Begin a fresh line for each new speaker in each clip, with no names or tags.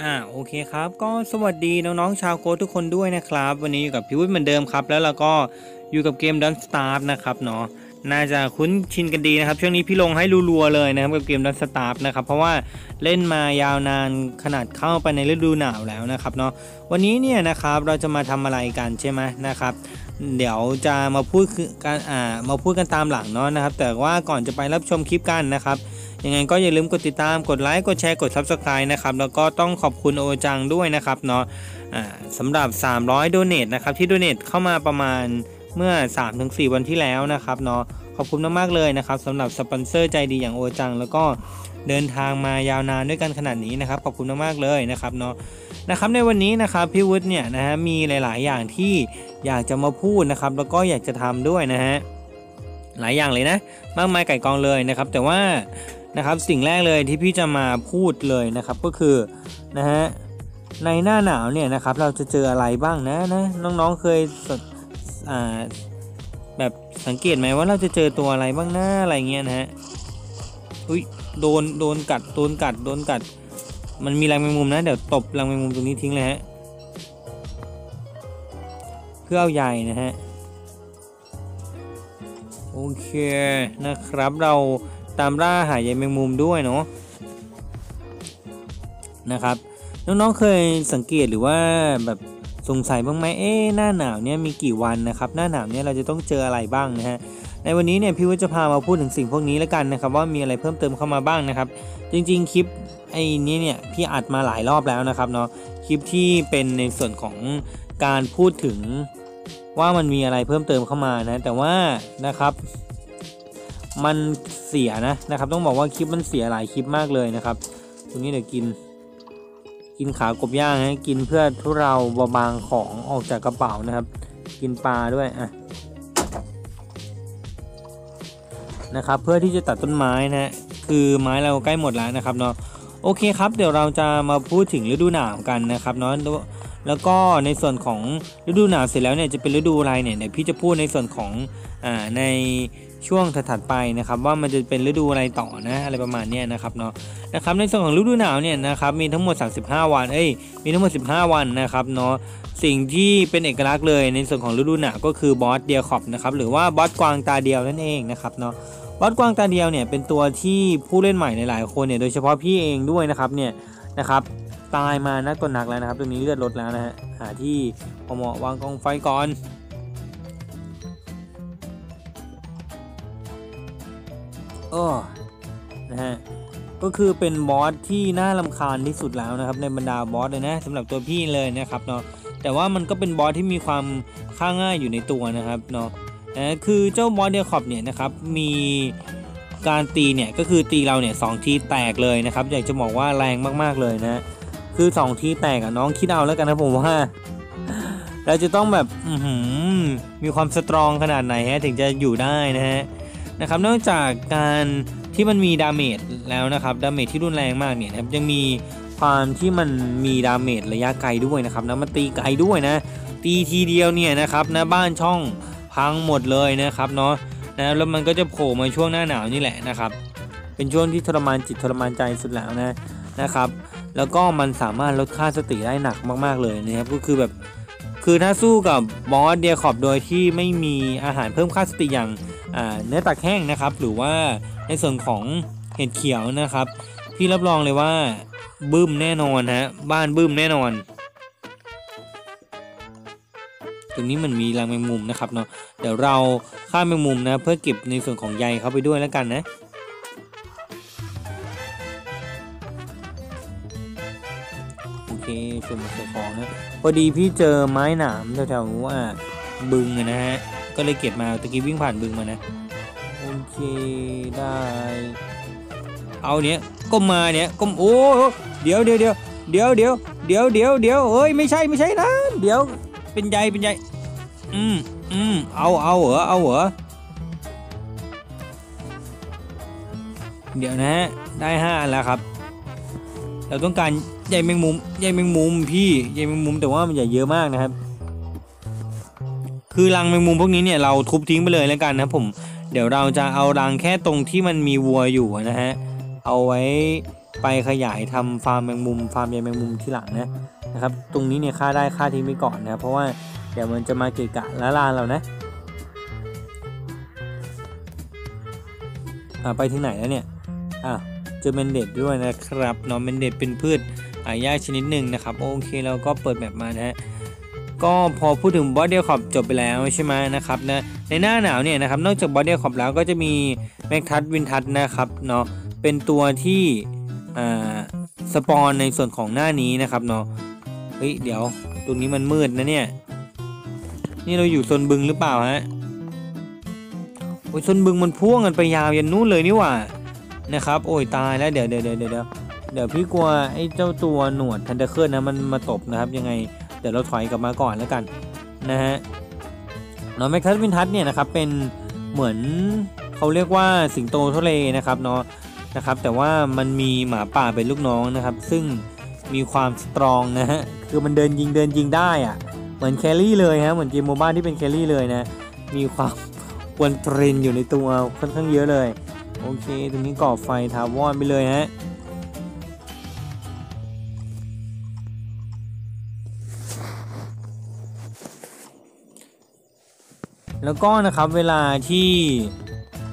อ่าโอเคครับก็สวัสดีน้องๆชาวโค้ดทุกคนด้วยนะครับ วันนี้อยู่กับพี่วุฒิเหมือนเดิมครับ แล้วเราก็อยู่กับเกม Don't Starve นะครับเนาะน่าจะคุ้นชินกันดีนะครับ ช่วงนี้พี่ลงให้รัวๆเลยนะครับกับเกม Don't Starve นะครับเพราะว่าเล่นมายาวนานขนาดเข้าไปในฤดูหนาวแล้วนะครับเนาะวันนี้เนี่ยนะครับเราจะมาทำอะไรกันใช่ไหมนะครับ เดี๋ยวจะมาพูดการอ่ามาพูดกันตามหลังเนาะนะครับ แต่ว่าก่อนจะไปรับชมคลิปกันนะครับ ยังไงก็อย่าลืมกดติดตามกดไลค์กดแชร์กด Subscribe นะครับแล้วก็ต้องขอบคุณโอจังด้วยนะครับเนาะสำหรับ 300โดเน a นะครับที่โดเน a เข้ามาประมาณเมื่อ 3-4 วันที่แล้วนะครับเนาะขอบคุณมากๆเลยนะครับสำหรับสปอนเซอร์ใจดีอย่างโอจัง แล้วก็เดินทางมายาวนานด้วยกันขนาดนี้นะครับขอบคุณมากๆเลยนะครับเนาะนะครับในวันนี้นะครับพี่วุฒิเนี่ยนะฮะมีหลาย ๆ อย่างที่อยากจะมาพูดนะครับ แล้วก็อยากจะทำด้วยนะฮะหลายอย่างเลยนะ มากมายไก่กองเลยนะครับ แต่ว่า นะครับสิ่งแรกเลยที่พี่จะมาพูดเลยนะครับก็คือนะฮะในหน้าหนาวเนี่ยนะครับเราจะเจออะไรบ้างนะนะน้องๆเคยอ่าแบบสังเกตไหมว่าเราจะเจอตัวอะไรบ้างนะอะไรเงี้ยนะฮะอุ้ยโดนโดนกัดโดนกัดโดนกัด มันมีรังแมงมุมนะเดี๋ยวตบรังแมงมุมตรงนี้ทิ้งเลยฮะเพื่อเอาใยนะฮะโอเคนะครับเรา ตามล่าหาใยแมงมุมด้วยเนาะนะครับน้องๆเคยสังเกตหรือว่าแบบสงสัยบ้างไหมเอ๊ะหน้าหนาวเนี่ยมีกี่วันนะครับ หน้าหนาวเนี่ยเราจะต้องเจออะไรบ้างนะฮะในวันนี้เนี่ยพี่วิจะพามาพูดถึงสิ่งพวกนี้แล้วกันนะครับ ว่ามีอะไรเพิ่มเติมเข้ามาบ้างนะครับ จริงๆคลิปไอ้นี้เนี่ยพี่อัดมาหลายรอบแล้วนะครับเนาะคลิปที่เป็นในส่วนของการพูดถึงว่ามันมีอะไรเพิ่มเติมเข้ามานะแต่ว่านะครับ มันเสียนะนะครับ ต้องบอกว่าคลิปมันเสียหลายคลิปมากเลยนะครับตรงนี้เดี๋ยวกิน กินขากบย่างนะกินเพื่อทุเราเบาบางของออกจากกระเป๋านะครับ กินปลาด้วยอะนะครับ เพื่อที่จะตัดต้นไม้นะฮะคือไม้เราใกล้หมดแล้วนะครับเนาะโอเคครับ เดี๋ยวเราจะมาพูดถึงฤดูหนาวกันนะครับเนาะ แล้วก็ในส่วนของฤดูหนาวเสร็จแล้วเนี่ยจะเป็นฤดูอะไรเนี่ยเดี๋ยวพี่จะพูดในส่วนของอ่าในช่วงถัดไปนะครับว่ามันจะเป็นฤดูอะไรต่อนะอะไรประมาณนี้นะครับเนาะนะครับในส่วนของฤดูหนาวเนี่ยนะครับมีทั้งหมด 35 วันเอ้ยมีทั้งหมด 15 วันนะครับเนาะสิ่งที่เป็นเอกลักษณ์เลยในส่วนของฤดูหนาวก็คือบอสเดียคอปนะครับหรือว่าบอสกวางตาเดียวนั่นเองนะครับเนาะบอสกวางตาเดียวเนี่ยเป็นตัวที่ผู้เล่นใหม่หลายๆคนเนี่ยโดยเฉพาะพี่เองด้วยนะครับเนี่ยนะครับ ตายมานักตัวหนักแล้วนะครับ ตรงนี้เลือดลดแล้วนะฮะ หาที่พอเหมาะวางกองไฟก่อนเออนะฮะ ก็คือเป็นบอสที่น่าลำคาญที่สุดแล้วนะครับ ในบรรดาบอสเลยนะสำหรับตัวพี่เลยนะครับเนาะ แต่ว่ามันก็เป็นบอสที่มีความฆ่าง่ายอยู่ในตัวนะครับเนาะนะคือเจ้าบอสเดียคอปเนี่ยนะครับมีการตีเนี่ยก็คือตีเราเนี่ยสองทีแตกเลยนะครับ อยากจะบอกว่าแรงมากๆเลยนะ คือสองทีแตกอะน้องคิดเอาแล้วกันนะผมว่าเราจะต้องแบบมีความสตรองขนาดไหนฮะถึงจะอยู่ได้นะฮะนะครับนอกจากการที่มันมีดาเมจแล้วนะครับดาเมจที่รุนแรงมากเนี่ยนะครับยังมีความที่มันมีดาเมจระยะไกลด้วยนะครับนะมันตีไกลด้วยนะ ตีทีเดียวเนี่ยนะครับนะบ้านช่องพังหมดเลยนะครับเนาะนะแล้วมันก็จะโผล่มาช่วงหน้าหนาวนี่แหละนะครับ เป็นช่วงที่ทรมานจิตทรมานใจสุดแล้วนะนะครับ แล้วก็มันสามารถลดค่าสติได้หนักมากๆเลยนะครับก็คือแบบคือถ้าสู้กับบอสเดียขอบโดยที่ไม่มีอาหารเพิ่มค่าสติอย่างเนื้อตักแห้งนะครับ หรือว่าในส่วนของเห็ดเขียวนะครับ พี่รับรองเลยว่าบึ้มแน่นอนฮะบ้านบึ้มแน่นอน ตรงนี้มันมีรังแมงมุมนะครับเนาะเดี๋ยวเราฆ่าแมงมุมนะเพื่อเก็บในส่วนของใยเข้าไปด้วยแล้วกันนะ ส่วนใส่ของนะพอดีพี่เจอไม้หนามแถวๆว่าบึงนะฮะก็เลยเก็บมาตะกี้วิ่งผ่านบึงมานะโอเคได้ เอาเนี้ยก้มมาเนี้ยก้มโอ้เดี๋ยวเดี๋ยวเดี๋ยวเดี๋ยวเดี๋ยวเดี๋ยวเดี๋ยวเดี๋ยวเอ้ยไม่ใช่ไม่ใช่นะเดี๋ยวเป็นใยเป็นใยอืมอืมเอาเอาเหรอเอาเหรอเดี๋ยวนะได้ห้าแล้วครับ เราต้องการ ใยแมงมุมใยแมงมุมพี่ใยแมงมุมแต่ว่ามันใหญ่เยอะมากนะครับ คือรังแมงมุมพวกนี้เนี่ยเราทุบทิ้งไปเลยแล้วกันนะผม เดี๋ยวเราจะเอารังแค่ตรงที่มันมีวัวอยู่นะฮะเอาไว้ไปขยายทำฟาร์มแมงมุมฟาร์มใยแมงมุมที่หลังนะนะครับ ตรงนี้เนี่ยค่าได้ค่าทิ้งไปก่อนนะเพราะว่าเดี๋ยวมันจะมาเกะกะละลานเรานะอ่าไปถึงไหนแล้วเนี่ยอะเจอเมนเดดด้วยนะครับเนาะเมนเดดเป็นพืช หายากชนิดหนึ่งนะครับโอเคเราก็เปิดแบบมานะฮะก็พอพูดถึงบอสเดียขอบจบไปแล้วใช่ไหมนะครับนะในหน้าหนาวเนี่ยนะครับนอกจากบอสเดียขอบแล้วก็จะมีแม็กทัสวินทัสนะครับเนาะเป็นตัวที่อ่าสปอนในส่วนของหน้านี้นะครับเนาะเฮ้ยเดี๋ยวตรงนี้มันมืดนะเนี่ยนี่เราอยู่โซนบึงหรือเปล่าฮะโอ้ยโซนบึงมันพ่วงกันไปยาวยันนู้นเลยนี่หว่านะครับโอ้ยตายแล้วเดี๋ยวเดี๋ยวเดี๋ยวเดี๋ยว เดี๋ยวพี่กลัวไอ้เจ้าตัวหนวดทันเดอร์เคิลนะมันมาตบนะครับยังไงเดี๋ยวเราถอยกลับมาก่อนแล้วกันนะฮะเนาะแมคคัสวินทัสเนี่ยนะครับเป็นเหมือนเขาเรียกว่าสิงโตทะเลนะครับเนาะนะครับแต่ว่ามันมีหมาป่าเป็นลูกน้องนะครับ ซึ่งมีความสตรองนะฮะคือมันเดินยิงเดินยิงได้อะเหมือนแคลรี่เลยฮะเหมือนเกมโมบ้าที่เป็นแคลรี่เลยนะมีความกวนตรินอยู่ในตัวค่อนข้างเยอะเลย โอเคตรงนี้ก่อไฟทาวอนไปเลยฮะ แล้วก็นะครับเวลาที่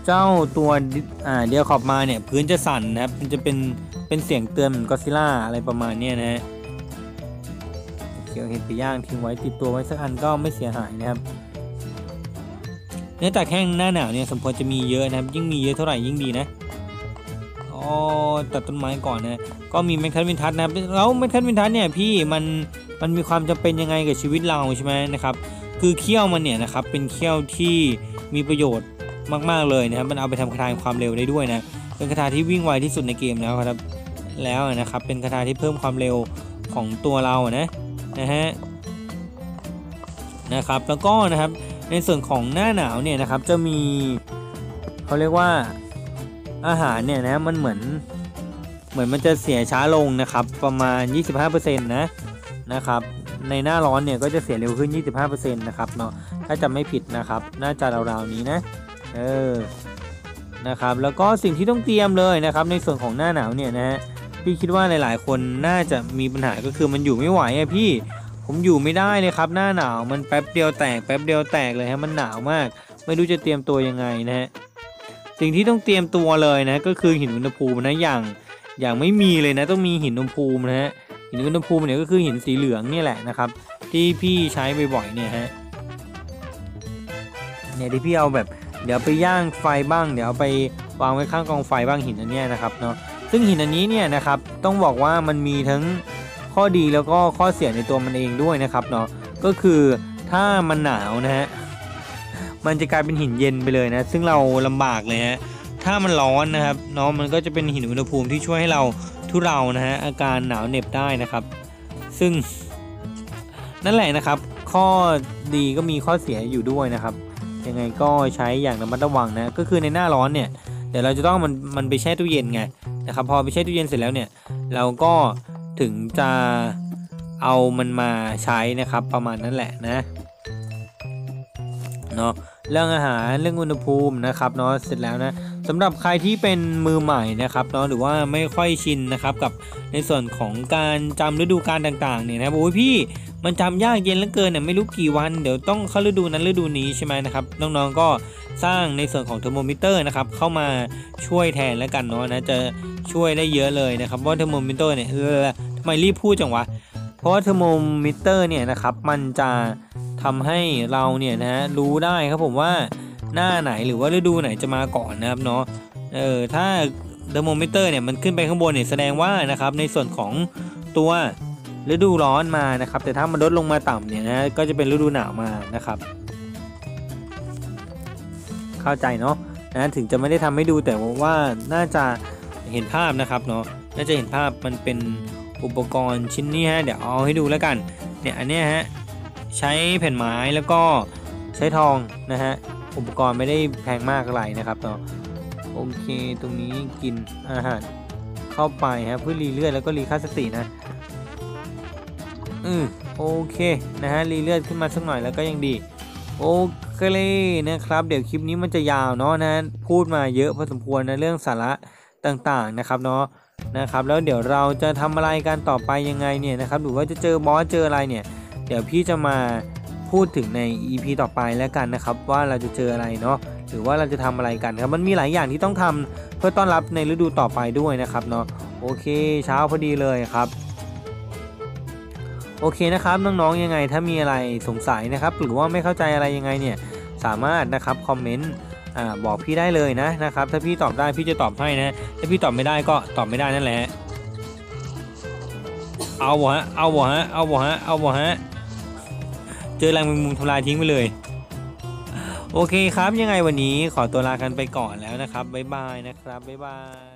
เจ้าตัวอ่าเดียวขอบมาเนี่ยพื้นจะสั่นนะครับมันจะเป็นเป็นเสียงเตือนเหมือนก็ซิล่าอะไรประมาณนี้นะฮะเขียวเห็ดไปย่างทิ้งไว้ติดตัวไว้สักอันก็ไม่เสียหายนะครับเนื้อจากแห้งหน้าหนาวเนี่ยสมควรจะมีเยอะนะครับ ยิ่งมีเยอะเท่าไหร่ยิ่งดีนะอ๋อตัดต้นไม้ก่อนนะก็มีแมคคันวินทัสนะครับแล้วแมคคันวินทัสเนี่ยพี่มันมันมีความจำเป็นยังไงกับชีวิตเราใช่ไหมนะครับ คือเขี้ยวมันเนี่ยนะครับเป็นเขี้ยวที่มีประโยชน์มากๆเลยนะครับมันเอาไปทำคาถาความเร็วได้ด้วยนะเป็นคาถาที่วิ่งไวที่สุดในเกมแล้วครับแล้วนะครับเป็นคาถาที่เพิ่มความเร็วของตัวเรานะนะฮะนะครับแล้วก็นะครับในส่วนของหน้าหนาวเนี่ยนะครับจะมีเขาเรียกว่าอาหารเนี่ยนะมันเหมือนเหมือนมันจะเสียช้าลงนะครับประมาณ 25%นะนะครับ ในหน้าร้อนเนี่ยก็จะเสียเร็วขึ้น 25%นะครับเนาะถ้าจำไม่ผิดนะครับน่าจะราวๆนี้นะเออนะครับแล้วก็สิ่งที่ต้องเตรียมเลยนะครับ ในส่วนของหน้าหนาวเนี่ยนะฮะพี่คิดว่าหลายๆ คนน่าจะมีปัญหาก็คือมันอยู่ไม่ไหวอะพี่ผมอยู่ไม่ได้เลยครับ หน้าหนาวมันแป๊บเดียวแตกแป๊บเดียวแตกเลยฮะมันหนาวมาก ไม่รู้จะเตรียมตัวยังไงนะฮะสิ่งที่ต้องเตรียมตัวเลยนะก็คือหินอุณหภูมินะอย่างอย่างไม่มีเลยนะต้องมีหินอุณหภูมินะฮะ หินอุณหภูมิเนี่ยก็คือหินสีเหลืองนี่แหละนะครับ ที่พี่ใช้บ่อยๆเนี่ยฮะเนี่ยที่พี่เอาแบบเดี๋ยวไปย่างไฟบ้าง เดี๋ยวไปวางไว้ข้างกองไฟบ้างหินอันนี้นะครับเนาะซึ่งหินอันนี้เนี่ยนะครับต้องบอกว่ามันมีทั้งข้อดีแล้วก็ข้อเสียในตัวมันเองด้วยนะครับเนาะก็คือถ้ามันหนาวนะฮะมันจะกลายเป็นหินเย็นไปเลยนะซึ่งเราลำบากเลยฮะถ้ามันร้อนนะครับเนาะมันก็จะเป็นหินอุณหภูมิที่ช่วยให้เรา ทุเรานะฮะอาการหนาวเหน็บได้นะครับ ซึ่งนั่นแหละนะครับ ข้อดีก็มีข้อเสียอยู่ด้วยนะครับ ยังไงก็ใช้อย่างระมัดระวังนะก็คือในหน้าร้อนเนี่ยเดี๋ยวเราจะต้องมันมันไปแช่ตู้เย็นไงนะครับ พอไปแช่ตู้เย็นเสร็จแล้วเนี่ย เราก็ถึงจะเอามันมาใช้นะครับประมาณนั้นแหละนะเนาะเรื่องอาหารเรื่องอุณหภูมินะครับเนาะเสร็จแล้วนะ สำหรับใครที่เป็นมือใหม่นะครับเนาะหรือว่าไม่ค่อยชินนะครับกับในส่วนของการจำฤดูกาลต่างๆเนี่ยนะครับโอ้ยพี่มันจำยากเย็นเหลือเกินเนี่ยไม่รู้กี่วัน เดี๋ยวต้องเข้าฤดูนั้นฤดูนี้ใช่ไหมนะครับน้องๆก็สร้างในส่วนของเทอร์โมมิเตอร์นะครับเข้ามาช่วยแทนแล้วกันเนาะนะจะช่วยได้เยอะเลยนะครับเพราะเทอร์โมมิเตอร์เนี่ยเออทำไมรีบพูดจังวะเพราะว่าเทอร์โมมิเตอร์เนี่ยนะครับมันจะทำให้เราเนี่ยนะฮะรู้ได้ครับผมว่า หน้าไหนหรือว่าฤดูไหนจะมาก่อนนะครับเนาะเออถ้าเทอร์โมมิเตอร์เนี่ยมันขึ้นไปข้างบนเนี่ยแสดงว่านะครับในส่วนของตัวฤดูร้อนมานะครับ แต่ถ้ามันลดลงมาต่ำเนี่ยนะก็จะเป็นฤดูหนาวมานะครับ เข้าใจเนาะนะถึงจะไม่ได้ทำให้ดูแต่ว่าน่าจะเห็นภาพนะครับเนาะน่าจะเห็นภาพมันเป็นอุปกรณ์ชิ้นนี้ฮะเดี๋ยวเอาให้ดูแล้วกันเนี่ยอันเนี้ยฮะใช้แผ่นไม้แล้วก็ใช้ทองนะฮะ อุปกรณ์ไม่ได้แพงมากอะไรนะครับเนาะโอเคตรงนี้กินอาหารเข้าไปฮะเพื่อรีเลือดแล้วก็รีค่าสตินะอืมโอเคนะฮะรีเลือดขึ้นมาสักหน่อยแล้วก็ยังดีโอเคเลยนะครับเดี๋ยวคลิปนี้มันจะยาวเนาะนะพูดมาเยอะพอสมควรนะเรื่องสาระต่างๆนะครับเนาะนะครับแล้วเดี๋ยวเราจะทำอะไรกันต่อไปยังไงเนี่ยนะครับหรือว่าจะเจอบอสเจออะไรเนี่ย เดี๋ยวพี่จะมา พูดถึงใน EP ต่อไปแล้วกันนะครับ ว่าเราจะเจออะไรเนาะหรือว่าเราจะทำอะไรกันครับ มันมีหลายอย่างที่ต้องทำเพื่อต้อนรับในฤดูต่อไปด้วยนะครับเนาะโอเค เช้าพอดีเลยครับโอเคนะครับน้องๆยังไงถ้ามีอะไรสงสัยนะครับหรือว่าไม่เข้าใจอะไรยังไงเนี่ยสามารถนะครับคอมเมนต์บอกพี่ได้เลยนะนะครับถ้าพี่ตอบได้พี่จะตอบให้นะถ้าพี่ตอบไม่ได้ก็ตอบไม่ได้นั่นแหละเอาบ่ฮะเอาบ่ฮะเอาบ่ฮะเอาบ่ฮะ เจอแรงมุมทำลายทิ้งไปเลย โอเคครับยังไงวันนี้ขอตัวลากันไปก่อนแล้วนะครับบ๊ายบายนะครับบ๊ายบาย